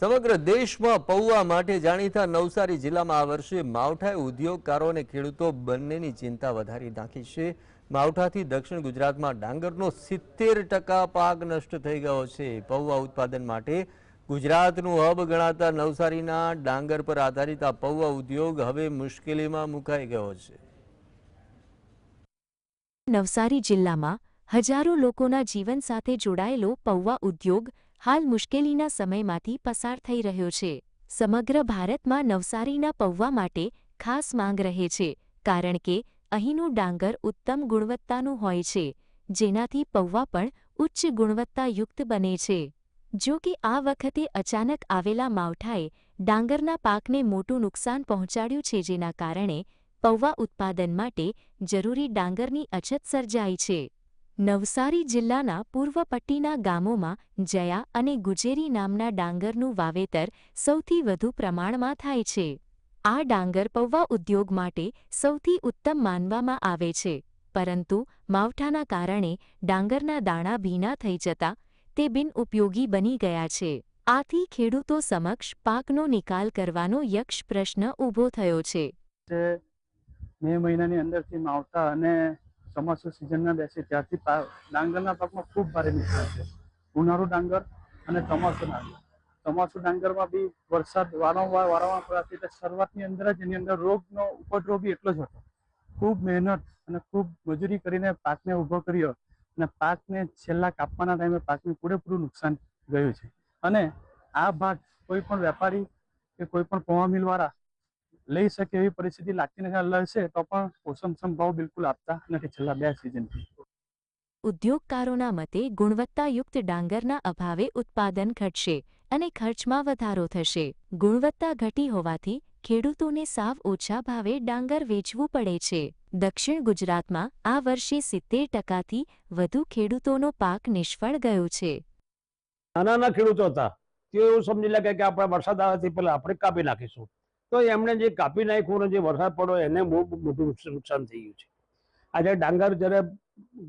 સમગ્ર દેશમાં પૌવા માટે જાણીતા નવસારી જિલ્લામાં આ વર્ષે માવઠાએ ઉદ્યોગકારો અને ખેડૂતો બંનેની ચિંતા વધારી નાખી છે. માવઠાથી દક્ષિણ ગુજરાતમાં ડાંગરનો સિત્તેર પાક નષ્ટ થઈ ગયો છે. પૌવા ઉત્પાદન માટે ગુજરાતનું હબ ગણાતા નવસારીના ડાંગર પર આધારિત આ પૌવા ઉદ્યોગ હવે મુશ્કેલીમાં મુકાઈ ગયો છે. નવસારી જિલ્લામાં હજારો લોકોના જીવન સાથે જોડાયેલો પૌવા ઉદ્યોગ હાલ મુશ્કેલીના સમયમાંથી પસાર થઈ રહ્યો છે. સમગ્ર ભારતમાં નવસારીના પૌવા માટે ખાસ માંગ રહે છે, કારણ કે અહીંનું ડાંગર ઉત્તમ ગુણવત્તાનું હોય છે, જેનાથી પૌવા પણ ઉચ્ચ ગુણવત્તાયુક્ત બને છે. જો કે આ વખતે અચાનક આવેલા માવઠાએ ડાંગરના પાકને મોટું નુકસાન પહોંચાડ્યું છે, જેના કારણે પૌવા ઉત્પાદન માટે જરૂરી ડાંગરની અછત સર્જાઈ છે. નવસારી જિલ્લાના પૂર્વ પટ્ટીના ગામોમાં જયા અને ગુજેરી નામના ડાંગરનું વાવેતર સૌથી વધુ પ્રમાણમાં થાય છે. આ ડાંગર પૌવા ઉદ્યોગ માટે સૌથી ઉત્તમ માનવામાં આવે છે. પરંતુ માવઠાના કારણે ડાંગરના દાણા ભીના થઈ જતા તે બિનઉપયોગી બની ગયા છે. આથી ખેડૂતો સમક્ષ પાકનો નિકાલ કરવાનો યક્ષ પ્રશ્ન ઊભો થયો છે. મે મહિનાની અંદરથી માવઠા અને ચોમાસું સિઝનના બેસે ત્યારથી ડાંગરના પાકમાં ખૂબ ભારે નુકસાન છે. ઉનાળુ ડાંગર અને ચોમાસું ડાંગર. ચોમાસું ડાંગરમાં બી વરસાદ વારંવાર વારંવાર પડવાથી એટલે શરૂઆતની અંદર જ એની અંદર રોગનો ઉપદ્રવ બી એટલો જ હતો. ખૂબ મહેનત અને ખૂબ મજૂરી કરીને પાકને ઊભો કર્યો અને પાકને છેલ્લા કાપવાના ટાઈમે પાકને પૂરેપૂરું નુકસાન ગયું છે. અને આ ભાગ કોઈ પણ વેપારી કે કોઈ પણ પૌવા મિલવાળા લઈ શકે એવી પરિસ્થિતિ લાગતી નથી લેશે તો પણ પોષણ ભાવ બિલકુલ આપતા નથી છેલ્લા બે સિઝનથી ઉદ્યોગકારોના મતે ગુણવત્તાયુક્ત ડાંગરના અભાવે ઉત્પાદન ઘટશે અને ખર્ચમાં વધારો થશે. ગુણવત્તા ઘટી હોવાથી ખેડૂતોને સાવ ઓછા ભાવે ડાંગર વેચવું પડે છે. દક્ષિણ ગુજરાતમાં આ વર્ષે સિત્તેર ટકાથી વધુ ખેડૂતોનો પાક નિષ્ફળ ગયો છે. નાના ખેડૂતો હતા તેઓ એવું સમજી લાગે કે આપણે વરસાદ આવવાથી પહેલા આપણે કાપી નાખીશું. તો એમણે જે કાપી નાખ્યું જે વરસાદ પડ્યો એને બહુ મોટું નુકસાન થઈ ગયું છે. આજે ડાંગર જ્યારે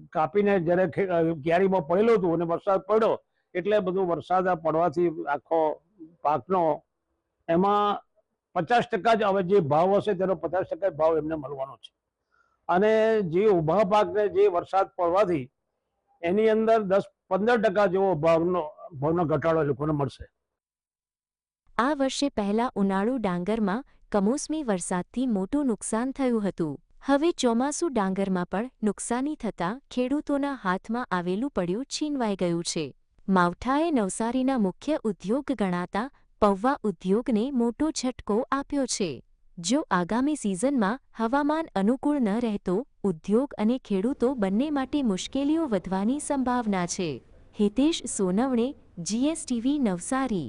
કાપીને જ્યારે ક્યારીમાં પડેલું હતું અને વરસાદ પડ્યો એટલે બધું વરસાદ પડવાથી આખો પાકનો એમાં પચાસ ટકા જ હવે જે ભાવ હશે તેનો પચાસ ટકા ભાવ એમને મળવાનો છે. અને જે ઊભા પાકને જે વરસાદ પડવાથી એની અંદર દસ પંદર ટકા જેવો ભાવનો ભાવનો ઘટાડો એ લોકોને મળશે. આ વર્ષે પહેલા ઉનાળુ ડાંગરમાં કમોસમી વરસાદથી મોટું નુકસાન થયું હતું. હવે ચોમાસુ ડાંગરમાં પણ નુકસાની થતાં ખેડૂતોના હાથમાં આવેલું પડ્યું છીનવાઈ ગયું છે. માવઠાએ નવસારીના મુખ્ય ઉદ્યોગ ગણાતા પૌવા ઉદ્યોગને મોટો ઝટકો આપ્યો છે. જો આગામી સિઝનમાં હવામાન અનુકૂળ ન રહેતો, ઉદ્યોગ અને ખેડૂતો બંને માટે મુશ્કેલીઓ વધવાની સંભાવના છે. હિતેશ સોનવણે, જીએસટીવી નવસારી